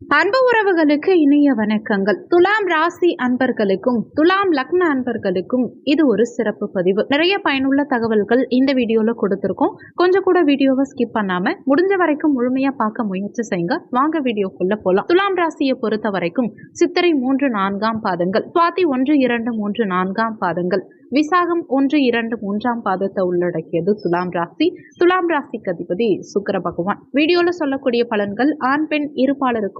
அன்பு உறவுகளுக்கு இனிய வணக்கங்கள். துலாம் ராசி அன்பர்களுக்கும் துலாம் லக்ன அன்பர்களுக்கும் இது ஒரு சிறப்பு பதிவு. நிறைய பயனுள்ள தகவல்கள் இந்த வீடியோல கொடுத்துருக்கோம். கொஞ்சம் கூட வீடியோவை ஸ்கிப் பண்ணாம முடிஞ்ச வரைக்கும் முழுமையா பார்க்க முயற்சி செய்யுங்க. வாங்க வீடியோக்குள்ள போலாம். துலாம் ராசியை பொறுத்த வரைக்கும் சித்திரை மூன்று நான்காம் பாதங்கள் சுவாதி ஒன்று இரண்டு மூன்று நான்காம் பாதங்கள் விசாகம் ஒன்று இரண்டு மூன்றாம் பாதத்தை உள்ளடக்கியது துலாம் ராசி. துலாம் ராசிக்கு அதிபதி சுக்கர பகவான். வீடியோல சொல்லக்கூடிய பலன்கள் ஆண் பெண்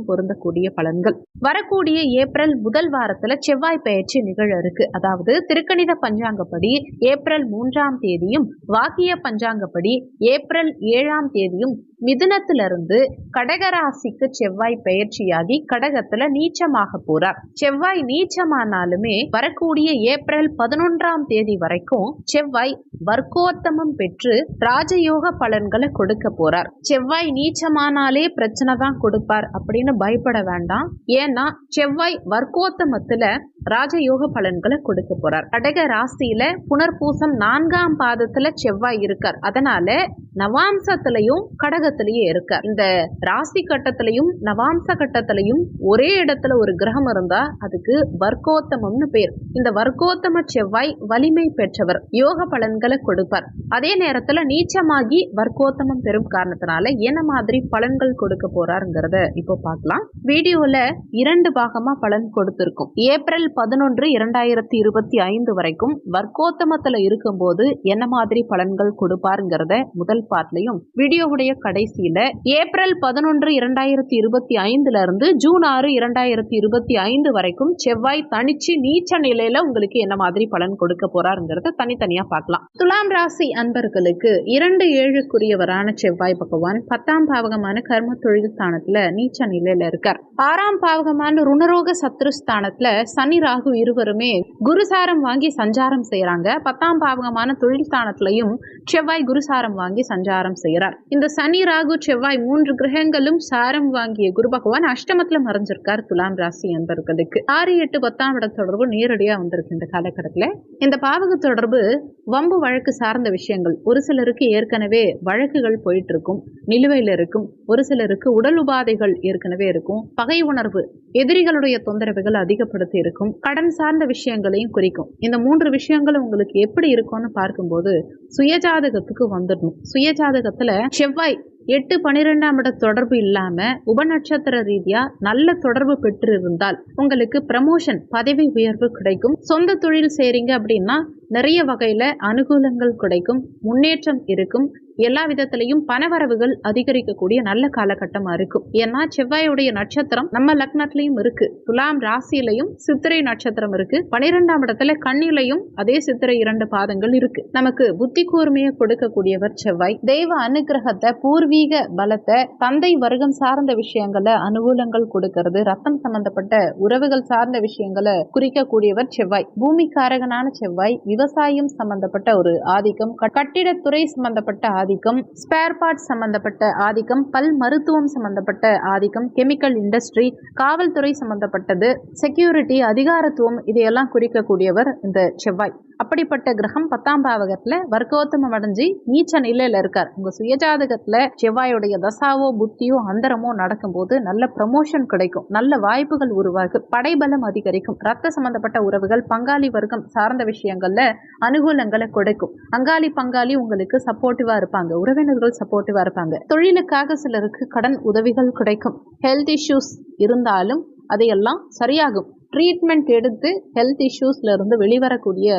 இருப்பாளருக்கும் பொருந்தக்கூடிய பலன்கள். வரக்கூடிய ஏப்ரல் முதல் வாரத்துல செவ்வாய் பயிற்சி நிகழ இருக்கு. அதாவது திருக்கணித பஞ்சாங்கப்படி ஏப்ரல் மூன்றாம் தேதியும் வாக்கிய பஞ்சாங்கப்படி ஏப்ரல் ஏழாம் தேதியும் மிதுனத்திலிருந்து கடகராசிக்கு செவ்வாய் பயிற்சியாகி கடகத்துல நீச்சமாக போறார். செவ்வாய் நீச்சமானாலுமே வரக்கூடிய ஏப்ரல் பதினொன்றாம் தேதி வரைக்கும் செவ்வாய் வர்க்கோத்தமம் பெற்று ராஜயோக பலன்களை கொடுக்க போறார். செவ்வாய் நீச்சமானாலே பிரச்சனை தான் கொடுப்பார் அப்படின்னு பயப்பட வேண்டாம். ஏன்னா செவ்வாய் வர்க்கோத்தமத்துல ராஜயோக பலன்களை கொடுக்க போறார். கடக ராசியில புனர்பூசம் நான்காம் பாதத்துல செவ்வாய் இருக்கார். அதனால நவாம்சத்திலையும் கடகத்திலயும் இருக்கார். இந்த ராசி கட்டத்திலையும் நவாம்ச கட்டத்திலையும் ஒரே இடத்துல ஒரு கிரகம் இருந்தா அதுக்கு வர்க்கோத்தமம்னு பேர். இந்த வர்க்கோத்தம செவ்வாய் வலிமை பெற்றவர். யோக பலன்களை கொடுப்பார். அதே நேரத்துல நீச்சமாகி வர்க்கோத்தமம் பெறும் காரணத்தினால என்ன மாதிரி பலன்கள் கொடுக்க போறாருங்கிறத இப்போ பார்க்கலாம். வீடியோல இரண்டு பாகமா பலன் கொடுத்திருக்கும். ஏப்ரல் பதினொன்று இரண்டாயிரத்தி இருபத்தி ஐந்து வரைக்கும் வர்க்கோத்தமத்தில் இருக்கும்போது என்ன மாதிரி பலன்கள் கொடுப்பாருங்கிறத முதல் பார்ட்லையும் வீடியோவுடைய கடைசியில ஏப்ரல் பதினொன்று இரண்டாயிரத்தி இருபத்தி ஐந்துல இருந்து ஜூன் ஆறு இரண்டாயிரத்தி இருபத்தி ஐந்து வரைக்கும் செவ்வாய் தனிச்சு நீச்ச நிலையில உங்களுக்கு என்ன மாதிரி பலன் கொடுக்க போறாருங்கிறத தனித்தனியா பார்க்கலாம். துலாம் ராசி அன்பர்களுக்கு இரண்டு ஏழுக்குரியவரான செவ்வாய் பகவான் பத்தாம் பாவகமான கர்ம தொழில் ஸ்தானத்துல நீச்ச நிலையில இருக்கார். ஆறாம் பாவகமான ருணரோக சத்ரு ஸ்தானத்துல சனி ராகு இருவருமே குருசாரம் வாங்கி சஞ்சாரம் செய்யறாங்க. பத்தாம் பாவகமான தொழில் ஸ்தானத்திலையும் செவ்வாய் குருசாரம் வாங்கி சஞ்சாரம் செய்யறார். இந்த சனி ராகு செவ்வாய் மூன்று கிரகங்களும் சாரம் வாங்கிய குரு பகவான் அஷ்டமத்துல மறைஞ்சிருக்கார் துலாம் ராசி என்பவர்களுக்கு ஆறு எட்டு பத்தாம் இட தொடர்பு நேரடியா வந்திருக்கு இந்த காலகட்டத்துல. இந்த பாவக தொடர்பு வம்பு வழக்கு சார்ந்த விஷயங்கள். ஒரு சிலருக்கு ஏற்கனவே வழக்குகள் போயிட்டு இருக்கும் நிலுவையில் இருக்கும். ஒரு சிலருக்கு உடல் உபாதைகள் ஏற்கனவே இருக்கும். பகை உணர்வு எதிரிகளுடைய தொந்தரவுகள் அதிகப்படுத்தி இருக்கும். கடன் சார்ந்த விஷயங்களையும் குறிக்கும். இந்த மூன்று விஷயங்களும் உங்களுக்கு எப்படி இருக்கும்னு பார்க்கும்போது சுயஜாதகத்துக்கு வந்துடணும். சுயஜாதகத்துல செவ்வாய் எட்டு பனிரெண்டாம் இட தொடர்பு இல்லாம உபநட்சத்திர ரீதியா நல்ல தொடர்பு பெற்று இருந்தால் உங்களுக்கு ப்ரமோஷன் பதவி உயர்வு கிடைக்கும். சொந்த தொழில் செய்றீங்க அப்படின்னா நிறைய வகையில அனுகூலங்கள் கிடைக்கும் முன்னேற்றம் இருக்கும். எல்லா விதத்திலையும் பணவரவுகள் அதிகரிக்கக்கூடிய நல்ல காலகட்டமா இருக்கும். ஏன்னா செவ்வாயுடைய நட்சத்திரம் நம்ம லக்னத்திலையும் இருக்கு. துலாம் ராசியிலையும் சித்திரை நட்சத்திரம் இருக்கு. பனிரெண்டாம் இடத்துல கண்ணிலையும் அதே சித்திரை இரண்டு பாதங்கள் இருக்கு. நமக்கு புத்தி கூர்மையை கொடுக்கக்கூடியவர் செவ்வாய். தெய்வ அனுகிரகத்தை பூர்வீக பலத்தை தந்தை வர்க்கம் சார்ந்த விஷயங்களை அனுகூலங்கள் கொடுக்கிறது ரத்தம் சம்பந்தப்பட்ட உறவுகள் சார்ந்த விஷயங்களை குறிக்கக்கூடியவர் செவ்வாய். பூமிக்காரகனான செவ்வாய் விவசாயம் சம்பந்தப்பட்ட ஒரு ஆதிக்கம் கட்டிடத்துறை சம்பந்தப்பட்ட ஆதிக்கம் ஸ்பேர் பார்ட்ஸ் சம்பந்தப்பட்ட ஆதிக்கம் பல் மருத்துவம் சம்பந்தப்பட்ட ஆதிக்கம் கெமிக்கல் இண்டஸ்ட்ரி காவல்துறை சம்பந்தப்பட்டது செக்யூரிட்டி அதிகாரத்துவம் இதையெல்லாம் குறிக்கக்கூடியவர் இந்த செவ்வாய். அப்படிப்பட்ட கிரகம் பத்தாம் பாவகத்துல வர்க்கோத்தமம் அடைஞ்சு நீச்ச நிலையில இருக்கார். உங்க சுயஜாதகத்துல செவ்வாயுடைய தசாவோ புத்தியோ அந்தரமோ நடக்கும்போது நல்ல ப்ரமோஷன் கிடைக்கும். நல்ல வாய்ப்புகள் உருவாகும். படைபலம் அதிகரிக்கும். ரத்த சம்பந்தப்பட்ட உறவுகள் பங்காளி வர்க்கம் சார்ந்த விஷயங்கள்ல அனுகூலங்களை கொடுக்கும். அங்காளி பங்காளி உங்களுக்கு சப்போர்ட்டிவா இருப்பாங்க. உறவினர்கள் சப்போர்ட்டிவா இருப்பாங்க. தொழிலுக்காக சிலருக்கு கடன் உதவிகள் கிடைக்கும். ஹெல்த் இஷ்யூஸ் இருந்தாலும் அதையெல்லாம் சரியாகும். ட்ரீட்மெண்ட் எடுத்து ஹெல்த் இஷ்யூஸ்ல இருந்து வெளிவரக்கூடிய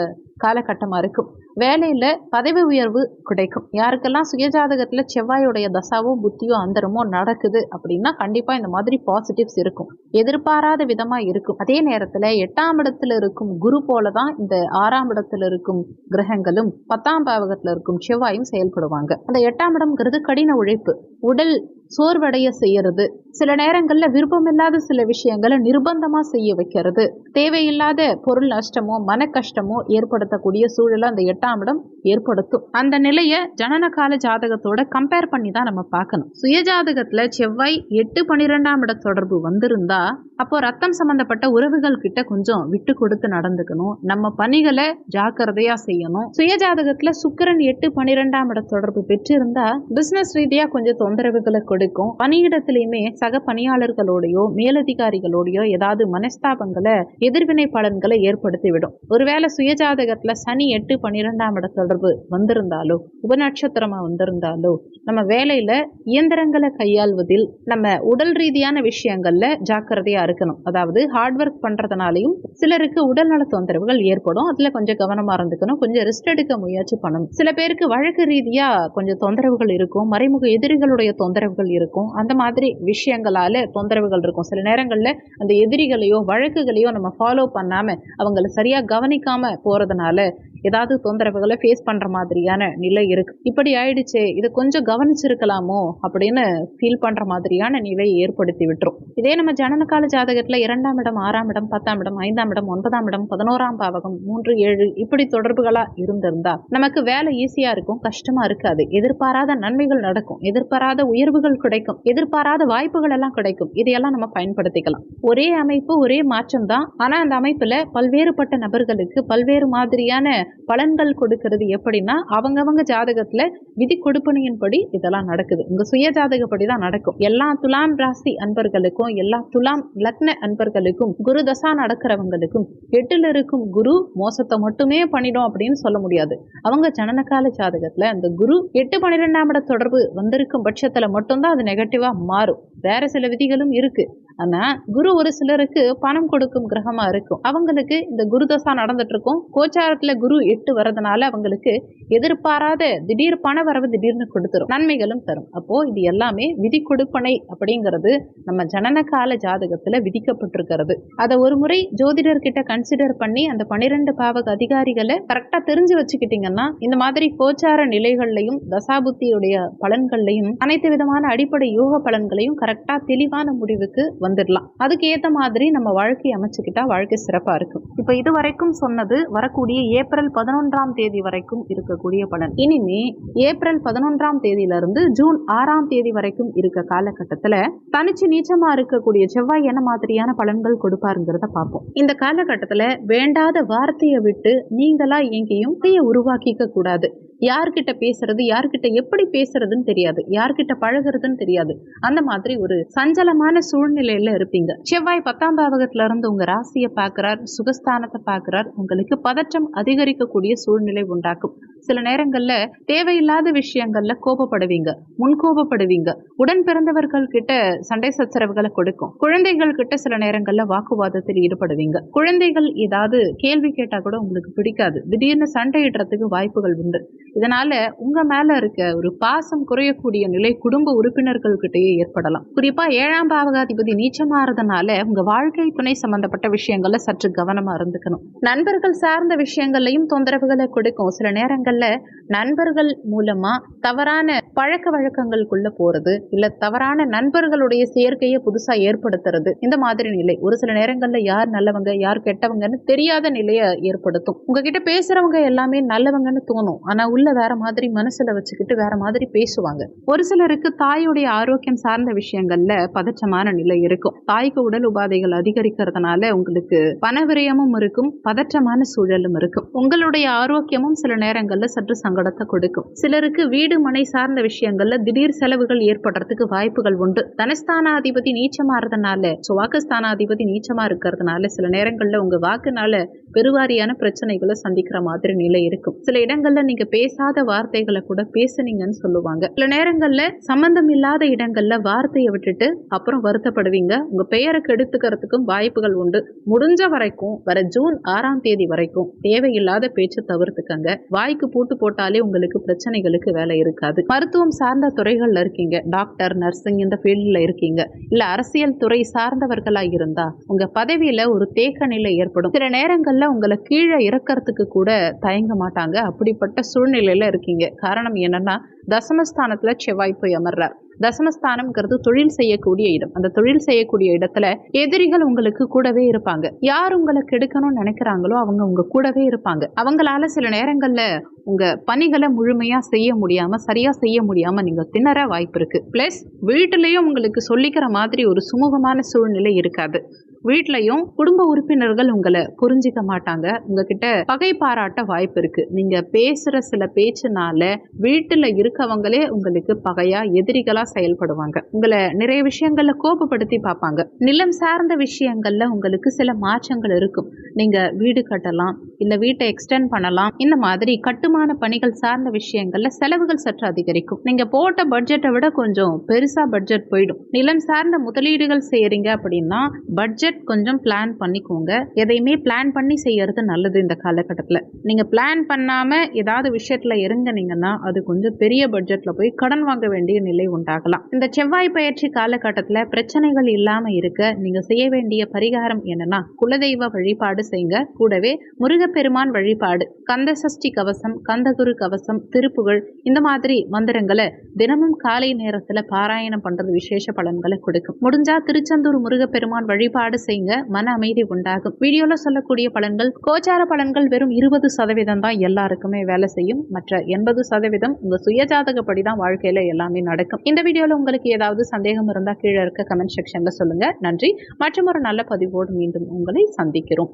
காலகட்டமாக இருக்கும். வேலையில் பதவி உயர்வு கிடைக்கும். யாருக்கெல்லாம் சுயஜாதகத்தில் செவ்வாயுடைய தசாவோ புத்தியோ அந்தரமோ நடக்குது அப்படின்னா கண்டிப்பாக இந்த மாதிரி பாசிட்டிவ்ஸ் இருக்கும். எதிர்பாராத விதமாக இருக்கும். அதே நேரத்தில் எட்டாம் இடத்துல இருக்கும் குரு போல தான் இந்த ஆறாம் இடத்துல இருக்கும் கிரகங்களும் பத்தாம் பாவகத்தில் இருக்கும் செவ்வாயும் செயல்படுவாங்க. அந்த எட்டாம் இடம்ங்கிறது கடின உழைப்பு. உடல் சோர்வடைய செய்யறது. சில நேரங்களில் விருப்பமில்லாத சில விஷயங்களை நிர்பந்தமாக செய்ய வைக்கிறது. தேவையில்லாத பொருள் நஷ்டமோ மன கஷ்டமோ ஏற்படுத்தக்கூடிய சூழலை அந்த எட்டாம் இடம் ஏற்படுத்தும். அந்த நிலையை ஜனன கால ஜாதகத்தோட கம்பேர் பண்ணி தான் நம்ம பார்க்கணும். சுய ஜாதகத்துல செவ்வாய் எட்டு பன்னிரெண்டாம் இட தொடர்பு வந்திருந்தா அப்போ ரத்தம் சம்பந்தப்பட்ட உறவுகள் கிட்ட கொஞ்சம் விட்டு கொடுத்து நடந்துக்கணும். நம்ம பணிகளை ஜாக்கிரதையா செய்யணும். சுயஜாதகத்துல சுக்கிரன் எட்டு பன்னிரெண்டாம் இட தொடர்பு பெற்றிருந்தா பிசினஸ் ரீதியா கொஞ்சம் தொந்தரவுகளை கொடுக்கும். பணியிடத்திலையுமே சக பணியாளர்களோடையோ மேலதிகாரிகளோடையோ ஏதாவது மனஸ்தாபங்களை எதிர்வினை பலன்களை ஏற்படுத்தி விடும் ஒருவேளை சுயஜாதகத்துல சனி எட்டு இரண்டாம் இட தொடர்பு வந்திருந்தாலோ உபநட்சத்திரமா வந்திருந்தாலோ நம்ம வேலையில இயந்திரங்களை கையாள்வதில் நம்ம உடல் ரீதியான விஷயங்கள்ல ஜாக்கிரதையா இருக்கணும். அதாவது ஹார்ட் ஒர்க் பண்றதுனாலையும் சிலருக்கு உடல்நல தொந்தரவுகள் ஏற்படும். அதுல கொஞ்சம் கவனமா இருந்துக்கணும். கொஞ்சம் ரெஸ்ட் எடுக்க முயற்சி பண்ணணும். சில பேருக்கு வழக்கு ரீதியா கொஞ்சம் தொந்தரவுகள் இருக்கும். மறைமுக எதிரிகளுடைய தொந்தரவுகள் இருக்கும். அந்த மாதிரி விஷயங்களால தொந்தரவுகள் இருக்கும். சில நேரங்கள்ல அந்த எதிரிகளையோ வழக்குகளையோ நம்ம ஃபாலோ பண்ணாம அவங்கள சரியா கவனிக்காம போறதுனால ஏதாவது தொந்தரவுகளை ஃபேஸ் பண்ற மாதிரியான நிலை இருக்கு. இப்படி ஆயிடுச்சே இதை கொஞ்சம் கவனிச்சிருக்கலாமோ அப்படின்னு ஃபீல் பண்ற மாதிரியான நிலையை ஏற்படுத்தி விட்டுரும். இதே நம்ம ஜனனகால ஜாதகத்துல இரண்டாம் இடம் ஆறாம் இடம் பத்தாம் இடம் ஐந்தாம் இடம் ஒன்பதாம் இடம் பதினோராம் பாவகம் மூன்று ஏழு இப்படி தொடர்புகளா இருந்திருந்தா நமக்கு வேலை ஈஸியா இருக்கும் கஷ்டமா இருக்காது. எதிர்பாராத நன்மைகள் நடக்கும் எதிர்பாராத உயர்வுகள் கிடைக்கும் எதிர்பாராத வாய்ப்புகள் எல்லாம் கிடைக்கும். இதையெல்லாம் நம்ம பயன்படுத்திக்கலாம். ஒரே அமைப்பு ஒரே மாற்றம் தான். ஆனா அந்த அமைப்புல பல்வேறுபட்ட நபர்களுக்கு பல்வேறு மாதிரியான பலன்கள் கொடுக்கிறது எப்படின்னா அவங்கவங்க ஜாதகத்துல விதி கொடுப்பனையின்படி இதெல்லாம் நடக்குது. உங்க சுய ஜாதகப்படி தான் நடக்கும். எல்லா துலாம் ராசி அன்பர்களுக்கும் எல்லா துலாம் லக்ன அன்பர்களுக்கும் குரு தசா நடக்கிறவங்களுக்கும் எட்டுல இருக்கும் குரு மோசத்தை மட்டுமே பண்ணிடும் அப்படின்னு சொல்ல முடியாது. அவங்க ஜனனகால ஜாதகத்துல அந்த குரு எட்டு பன்னிரெண்டாம் இட தொடர்பு வந்திருக்கும் பட்சத்துல மட்டும்தான் அது நெகட்டிவா மாறும். வேற சில விதிகளும் இருக்கு. ஆனா குரு ஒரு சிலருக்கு பணம் கொடுக்கும் கிரகமா இருக்கும். அவங்களுக்கு இந்த குரு தசா நடந்துட்டு இருக்கும். கோச்சாரத்துல குரு எட்டு வரதுனால அவங்களுக்கு எதிர்பாராத திடீர் பண வரவு திடீர்னு கொடுத்துரும். நன்மைகளும் தரும். அப்போ இது எல்லாமே விதி கொடுப்பனை அப்படிங்கிறது நம்ம ஜனன கால ஜாதகத்துல விதிக்கப்பட்டிருக்கிறது. அதை ஒரு முறை ஜோதிடர்கிட்ட கன்சிடர் பண்ணி அந்த பன்னிரெண்டு பாவக அதிகாரிகளை கரெக்டா தெரிஞ்சு வச்சுக்கிட்டீங்கன்னா இந்த மாதிரி கோச்சார நிலைகள்லையும் தசாபுத்தியுடைய பலன்கள்லையும் அனைத்து விதமான அடிப்படை யோக பலன்களையும் கரெக்ட் கரெக்டாக தெளிவான முடிவுக்கு வந்துடலாம். அதுக்கு ஏற்ற மாதிரி நம்ம வாழ்க்கையை அமைச்சுக்கிட்டா வாழ்க்கை சிறப்பாக இருக்கும். இப்போ இது வரைக்கும் சொன்னது வரக்கூடிய ஏப்ரல் பதினொன்றாம் தேதி வரைக்கும் இருக்கக்கூடிய பலன். இனிமே ஏப்ரல் பதினொன்றாம் தேதியிலிருந்து ஜூன் ஆறாம் தேதி வரைக்கும் இருக்க காலகட்டத்தில் தனிச்சு நீச்சமாக இருக்கக்கூடிய செவ்வாய் என்ன மாதிரியான பலன்கள் கொடுப்பாருங்கிறத பார்ப்போம். இந்த காலகட்டத்தில் வேண்டாத வார்த்தையை விட்டு நீங்களா எங்கேயும் உருவாக்கிக்க கூடாது. யார்கிட்ட பேசுறது யார்கிட்ட எப்படி பேசுறதுன்னு தெரியாது. யார்கிட்ட பழகுறதுன்னு தெரியாது. அந்த மாதிரி ஒரு சஞ்சலமான சூழ்நிலையில இருப்பீங்க. செவ்வாய் பத்தாம் பாவகத்துல இருந்து உங்க ராசியை பார்க்கிறார் சுகஸ்தானத்தை பார்க்கிறார். உங்களுக்கு பதற்றம் அதிகரிக்கக்கூடிய சூழ்நிலை உண்டாக்கும். சில நேரங்கள்ல தேவையில்லாத விஷயங்கள்ல கோபப்படுவீங்க. முன்கோபப்படுவீங்க உடன் பிறந்தவர்கள் கிட்ட சண்டை சச்சரவுகளை கொடுக்கும். குழந்தைகள் கிட்ட சில நேரங்கள்ல வாக்குவாதத்தில் ஈடுபடுவீங்க. குழந்தைகள் ஏதாவது கேள்வி கேட்டா கூட உங்களுக்கு பிடிக்காது. திடீர்னு சண்டையிடுறதுக்கு வாய்ப்புகள் உண்டு. இதனால உங்க மேல இருக்க ஒரு பாசம் குறையக்கூடிய நிலை குடும்ப உறுப்பினர்கள்கிட்டயே ஏற்படலாம். குறிப்பா ஏழாம் பாவகாதிபதி நீச்சமாறதுனால உங்க வாழ்க்கை துணை சம்பந்தப்பட்ட விஷயங்கள்ல சற்று கவனமா இருந்துக்கணும். நண்பர்கள் சார்ந்த விஷயங்கள்லையும் தொந்தரவுகளை கொடுக்கும். சில நேரங்கள்ல நண்பர்கள் மூலமா தவறான பழக்க வழக்கங்களுக்குள்ள போறது இல்ல தவறான நண்பர்களுடைய சேர்க்கையை புதுசா ஏற்படுத்துறது இந்த மாதிரி நிலை. ஒரு சில நேரங்கள்ல யார் நல்லவங்க யார் கெட்டவங்கன்னு தெரியாத நிலையை ஏற்படுத்தும். உங்ககிட்ட பேசுறவங்க எல்லாமே நல்லவங்கன்னு தோணும். ஆனா உள்ள வேற மாதிரி மனசுல வச்சுக்கிட்டு வேற மாதிரி பேசுவாங்க. ஒரு சிலருக்கு தாயுடைய ஆரோக்கியம் சார்ந்த விஷயங்கள்ல பதற்றமான நிலை இருக்கும். தாய்க்கு உடல் உபாதைகள் அதிகரிக்கிறதுனால உங்களுக்கு பண விரயமும் இருக்கும் பதற்றமான சூழலும் இருக்கும். உங்களுடைய ஆரோக்கியமும் சில நேரங்கள்ல சற்று சங்கடத்தை கொடுக்கும். சிலருக்கு வீடு மனை சார்ந்த விஷயங்கள்ல திடீர் செலவுகள் ஏற்படுறதுக்கு வாய்ப்புகள் உண்டு. தனஸ்தானாதிபதி நீச்சமாறதுனால சுவாக்கஸ்தானாதிபதி நீச்சமா இருக்கிறதுனால சில நேரங்கள்ல உங்க வாக்குனால பெருவாரியான பிரச்சனைகளை சந்திக்கிற மாதிரி நிலை இருக்கும். சில இடங்கள்ல நீங்க பேச பேசாத வார்த்தைகளை கூட பேசுனீங்கன்னு சொல்லுவாங்க. சில நேரங்கள்ல சம்பந்தம் இல்லாத இடங்கள்ல வார்த்தையை விட்டுட்டு அப்புறம் வருத்தப்படுவீங்க. உங்க பெயரை கெடுத்துக்கிறதுக்கும் வாய்ப்புகள் உண்டு. முடிஞ்ச வரைக்கும் வர ஜூன் ஆறாம் தேதி வரைக்கும் தேவையில்லாத பேச்சு தவிர்த்துக்கங்க. வாய்க்கு பூட்டு போட்டாலே உங்களுக்கு பிரச்சனைகளுக்கு வேலை இருக்காது. மருத்துவம் சார்ந்த துறைகள்ல இருக்கீங்க. டாக்டர் நர்சிங் இந்த ஃபீல்ட்ல இருக்கீங்க. இல்ல அரசியல் துறை சார்ந்தவர்களா இருந்தா உங்க பதவியில ஒரு தேக்க நிலை ஏற்படும். சில நேரங்கள்ல உங்களை கீழே இறக்கறதுக்கு கூட தயங்க மாட்டாங்க. அப்படிப்பட்ட சூழ்நிலை சூழ்நிலையில இருக்கீங்க. காரணம் என்னன்னா தசமஸ்தானத்துல செவ்வாய் போய் அமர்றார். தசமஸ்தானம்ங்கிறது தொழில் செய்யக்கூடிய இடம். அந்த தொழில் செய்யக்கூடிய இடத்துல எதிரிகள் உங்களுக்கு கூடவே இருப்பாங்க. யார் உங்களை கெடுக்கணும்னு நினைக்கிறாங்களோ அவங்க உங்க கூடவே இருப்பாங்க. அவங்களால சில நேரங்கள்ல உங்க பணிகளை முழுமையா செய்ய முடியாம சரியா செய்ய முடியாம நீங்க திணற வாய்ப்பு இருக்கு. பிளஸ் வீட்டுலயும் உங்களுக்கு சொல்லிக்கிற மாதிரி ஒரு சுமூகமான சூழ்நிலை இருக்காது. வீட்லயும் குடும்ப உறுப்பினர்கள் உங்களை புரிஞ்சிக்க மாட்டாங்க. உங்ககிட்ட பகை பாராட்ட வாய்ப்பு இருக்கு. நீங்க பேசுற சில பேச்சுனால வீட்டுல இருக்கவங்களே உங்களுக்கு பகையா எதிரிகளா செயல்படுவாங்க. உங்களை நிறைய விஷயங்கள்ல கோபப்படுத்தி பார்ப்பாங்க. நிலம் சார்ந்த விஷயங்கள்ல உங்களுக்கு சில மாற்றங்கள் இருக்கும். நீங்க வீடு கட்டலாம் இல்ல வீட்டை எக்ஸ்டெண்ட் பண்ணலாம் இந்த மாதிரி கட்டுமான பணிகள் சார்ந்த விஷயங்கள்ல செலவுகள் சற்று அதிகரிக்கும். நீங்க போட்ட பட்ஜெட்டை விட கொஞ்சம் பெருசா பட்ஜெட் போயிடும். நிலம் சார்ந்த முதலீடுகள் செய்யறீங்க அப்படின்னா பட்ஜெட் கொஞ்சம் பிளான் பண்ணிக்கோங்க. எதையுமே பிளான் பண்ணி செய்யறது நல்லது இந்த காலகட்டத்தில். நீங்க பிளான் பண்ணாம ஏதாவது விஷயத்துல இறங்குனீங்கன்னா அது கொஞ்சம் பெரிய பட்ஜெட்ல போய் கடன் வாங்க வேண்டிய நிலை உண்டாகலாம். இந்த செவ்வாய் பயிற்சி காலகட்டத்தில் பிரச்சனைகள் இல்லாம இருக்க நீங்க செய்ய வேண்டிய பரிகாரம் என்னன்னா குலதெய்வ வழிபாடு செய்யுங்க கூடவே முருகப்பெருமான் வழிபாடு கந்த சஷ்டி கவசம் கந்தகுரு கவசம் திருப்புகழ் இந்த மாதிரி மந்திரங்களை தினமும் காலை நேரத்துல பாராயணம் பண்றது விசேஷ பலன்களை கொடுக்கும். முடிஞ்சா திருச்செந்தூர் முருகப்பெருமான் வழிபாடு செய்யுங்க மன அமைதி உண்டாகும். வீடியோல சொல்லக்கூடிய பலன்கள் கோச்சார பலன்கள் வெறும் இருபது சதவீதம் தான் எல்லாருக்குமே வேலை செய்யும். மற்ற எண்பது சதவீதம் உங்க சுயஜாதகப்படி தான் வாழ்க்கையில எல்லாமே நடக்கும். இந்த வீடியோல உங்களுக்கு ஏதாவது சந்தேகம் இருந்தா கீழே இருக்க கமெண்ட் செக்ஷன்ல சொல்லுங்க. நன்றி. மற்றும் ஒரு நல்ல பதிவோடு மீண்டும் உங்களை சந்திக்கிறோம்.